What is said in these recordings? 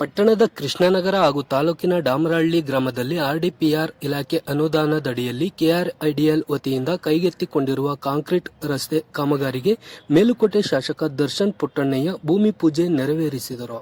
ಪಟ್ಟಣದ ಕೃಷ್ಣನಗರ ಹಾಗೂ ತಾಲೂಕಿನ ಡಾಮರಹಳ್ಳಿ ಗ್ರಾಮದಲ್ಲಿ ಆರ್ಡಿಪಿಆರ್ ಇಲಾಖೆ ಅನುದಾನದಡಿಯಲ್ಲಿ ಕೆಆರ್ಐಡಿಎಲ್ ವತಿಯಿಂದ ಕೈಗೆತ್ತಿಕೊಂಡಿರುವ ಕಾಂಕ್ರೀಟ್ ರಸ್ತೆ ಕಾಮಗಾರಿಗೆ ಮೇಲುಕೋಟೆ ಶಾಸಕ ದರ್ಶನ್ ಪುಟ್ಟಣ್ಣಯ್ಯ ಭೂಮಿ ಪೂಜೆ ನೆರವೇರಿಸಿದರು.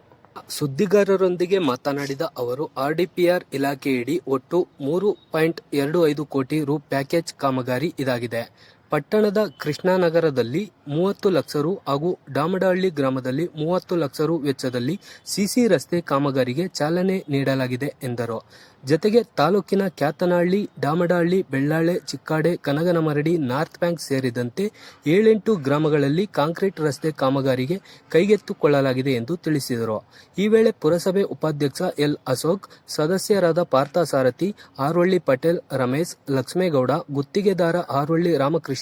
ಸುದ್ದಿಗಾರರೊಂದಿಗೆ ಮಾತನಾಡಿದ ಅವರು, ಆರ್ಡಿಪಿಆರ್ ಇಲಾಖೆಯಡಿ ಒಟ್ಟು ಮೂರು ಪಾಯಿಂಟ್ ಎರಡು ಐದು ಕೋಟಿ ರು ಪ್ಯಾಕೇಜ್ ಕಾಮಗಾರಿ ಇದಾಗಿದೆ. ಪಟ್ಟಣದ ಕೃಷ್ಣಾನಗರದಲ್ಲಿ ಮೂವತ್ತು ಲಕ್ಷ ರು ಹಾಗೂ ಡಾಮಡಹಳ್ಳಿ ಗ್ರಾಮದಲ್ಲಿ ಮೂವತ್ತು ಲಕ್ಷ ರು ವೆಚ್ಚದಲ್ಲಿ ಸಿಸಿ ರಸ್ತೆ ಕಾಮಗಾರಿಗೆ ಚಾಲನೆ ನೀಡಲಾಗಿದೆ ಎಂದರು. ಜತೆಗೆ ತಾಲೂಕಿನ ಕ್ಯಾತನಹಳ್ಳಿ, ಡಾಮಡಹಳ್ಳಿ, ಬೆಳ್ಳಾಳೆ, ಚಿಕ್ಕಾಡೆ, ಕನಗನಮರಡಿ, ನಾರ್ತ್ ಬ್ಯಾಂಕ್ ಸೇರಿದಂತೆ ಏಳೆಂಟು ಗ್ರಾಮಗಳಲ್ಲಿ ಕಾಂಕ್ರೀಟ್ ರಸ್ತೆ ಕಾಮಗಾರಿಗೆ ಕೈಗೆತ್ತಿಕೊಳ್ಳಲಾಗಿದೆ ಎಂದು ತಿಳಿಸಿದರು. ಈ ವೇಳೆ ಪುರಸಭೆ ಉಪಾಧ್ಯಕ್ಷ ಎಲ್ ಅಶೋಕ್, ಸದಸ್ಯರಾದ ಪಾರ್ಥಸಾರಥಿ ಆರ್ವಳ್ಳಿ ಪಟೇಲ್, ರಮೇಶ್, ಲಕ್ಷ್ಮೇಗೌಡ, ಗುತ್ತಿಗೆದಾರ ಆರ್ವಳ್ಳಿ ರಾಮಕೃಷ್ಣ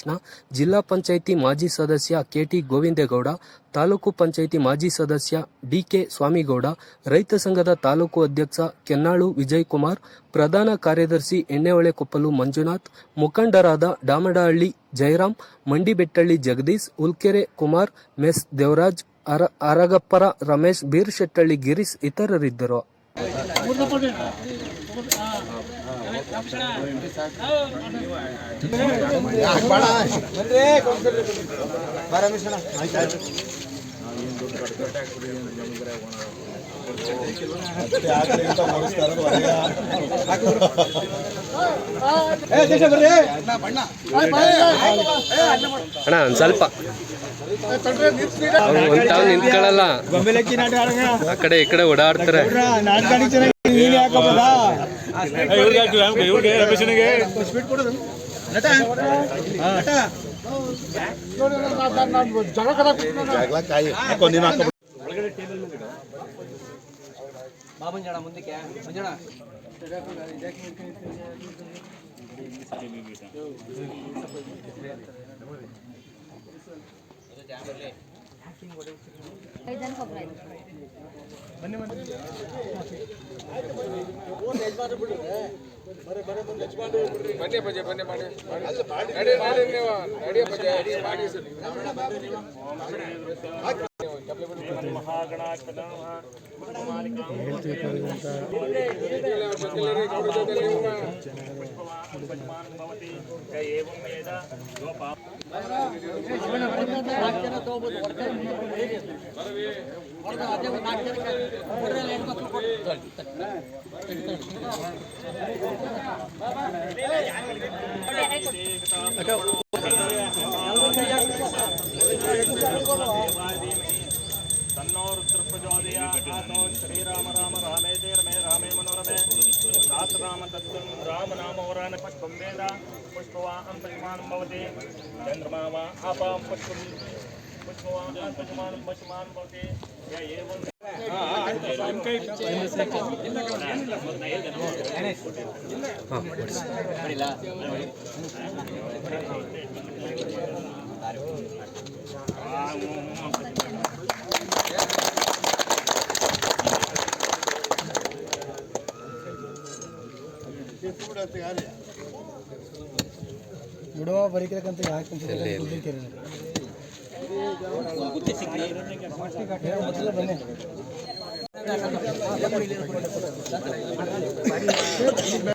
ಜಿಲ್ಲಾ ಪಂಚಾಯಿತಿ ಮಾಜಿ ಸದಸ್ಯ ಕೆಟಿ ಗೋವಿಂದೇಗೌಡ, ತಾಲೂಕು ಪಂಚಾಯಿತಿ ಮಾಜಿ ಸದಸ್ಯ ಡಿಕೆ ಸ್ವಾಮಿಗೌಡ, ರೈತ ಸಂಘದ ತಾಲೂಕು ಅಧ್ಯಕ್ಷ ಕೆನ್ನಾಳು ವಿಜಯ್ ಕುಮಾರ್ ಪ್ರಧಾನ ಕಾರ್ಯದರ್ಶಿ ಎಣ್ಣೆಹೊಳೆ ಕೊಪ್ಪಲು ಮಂಜುನಾಥ್, ಮುಖಂಡರಾದ ಡಾಮಡಹಳ್ಳಿ ಜಯರಾಮ್ ಮಂಡಿಬೆಟ್ಟಳ್ಳಿ ಜಗದೀಶ್ ಉಲ್ಕೆರೆ ಕುಮಾರ್, ಮೆಸ್ ದೇವರಾಜ್, ಅರ ಅರಗಪ್ಪರ ರಮೇಶ್ ಬೀರ್ಶೆಟ್ಟಳ್ಳಿ ಗಿರೀಶ್ ಇತರರಿದ್ದರು. ಅಣ್ಣ ಒಂದ್ ಸ್ವಲ್ಪ. ನಿಂತ್ಕೊಳ್ಳಲ್ಲ. ಆ ಕಡೆ ಈ ಕಡೆ ಓಡಾಡ್ತಾರೆ. ಇವ್ರಿಗೆ ರಮೇಶನಿಗೆ ಬಾಬಂಜಣ ಮುಂದಕ್ಕೆ ಮಂಜಣ ಬನ್ನಿ ಬನ್ನಿ. ನಾಟಕ ಚೆನ್ನಾಗಿ ನೀನ್ ಯಾಕಬೋದ ಇವ್ರಿಗೆ ರಮೇಶನಿಗೆ ಐದು ಜನಕ್ಕೆ तन्नो श्रीराम राम रामे ते राम तत्त्वं राम नाम वरान् पुष्पं वेद पुष्पवाहं प्रतिमानं भवति चन्द्रमा वा आपां पुष्पं पुष्पवाहं एवं ಬಿಡುವ ಬರೀಕಂತ ಯಾಕೆ ಬನ್ನಿ 頑張れ!